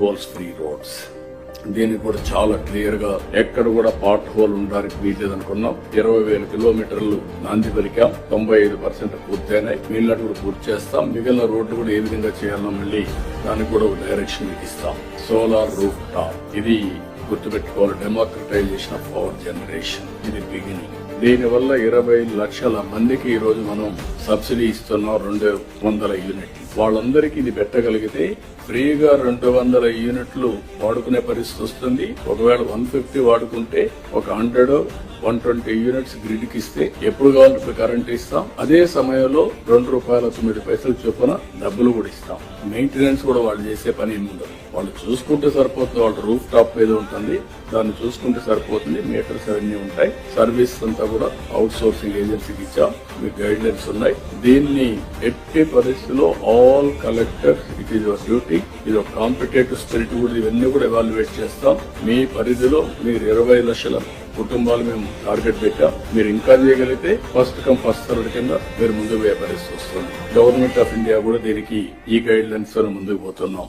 Holes free roads. దీనికి కూడా చాలా క్లియర్గా ఎక్కడ కూడా పార్ట్ హోల్ ఉండడానికి వీల్లేదు అనుకున్నాం ఇరవై వేల కిలోమీటర్లు నాంది పలికాం. తొంభై ఐదు పర్సెంట్ పూర్తయినాయి. మిగిలినట్టు కూడా పూర్తి చేస్తాం. మిగిలిన రోడ్డు కూడా ఏ విధంగా చేయాలో మళ్ళీ దానికి కూడా ఒక డైరెక్షన్ మీకు ఇస్తాం. Solar roof top. ఇది గుర్తుపెట్టుకోవాలి. డెమోక్రటైజేషన్ ఆఫ్ పవర్ జనరేషన్ ఇది బిగినింగ్ దీనివల్ల ఇరవై లక్షల మందికి ఈ రోజు మనం సబ్సిడీ ఇస్తున్నాం రెండు వందల యూనిట్. వాళ్ళందరికీ ఇది పెట్టగలిగితే ఫ్రీగా రెండు వందల యూనిట్లు వాడుకునే పరిస్థితి వస్తుంది. ఒకవేళ వన్ ఫిఫ్టీ వాడుకుంటే ఒక హండ్రెడ్ వన్ ట్వంటీ యూనిట్స్ గ్రిడ్కి ఇస్తే ఎప్పుడు కావాలంటే కరెంట్ ఇస్తాం. అదే సమయంలో రెండు రూపాయల తొమ్మిది పైసలు చొప్పున డబ్బులు కూడా ఇస్తాం. మెయింటెనెన్స్ కూడా వాళ్ళు చేసే పని ఏముంది వాళ్ళు చూసుకుంటే సరిపోతుంది. వాళ్ళ రూఫ్ టాప్ ఏదో ఉంటుంది. దాన్ని చూసుకుంటే సరిపోతుంది. మీటర్స్ అవన్నీ ఉంటాయి. సర్వీస్ అంతా కూడా అవుట్ సోర్సింగ్ ఏజెన్సీకి ఇచ్చాం. మీకు గైడ్ లైన్స్ ఉన్నాయి. దీన్ని ఎట్టి పరిస్థితిలో all collectors it is your duty ఇది ఒక కాంపిటేటివ్ స్పిరిట్ కూడా. ఇవన్నీ కూడా ఎవాల్యుయేట్ చేస్తాం. మీ పరిధిలో మీరు ఇరవై లక్షల కుటుంబాలు మేము టార్గెట్ పెట్టాం. మీరు ఇంకా చేయగలిగితే ఫస్ట్ కమ్ ఫస్ట్ సర్వ్ కింద మీరు ముందుకు వ్యాపారిస్తూ పరిస్థితి వస్తుంది గవర్నమెంట్ ఆఫ్ ఇండియా కూడా దీనికి ఈ గైడ్ లైన్స్తో ముందుకు పోతున్నాం.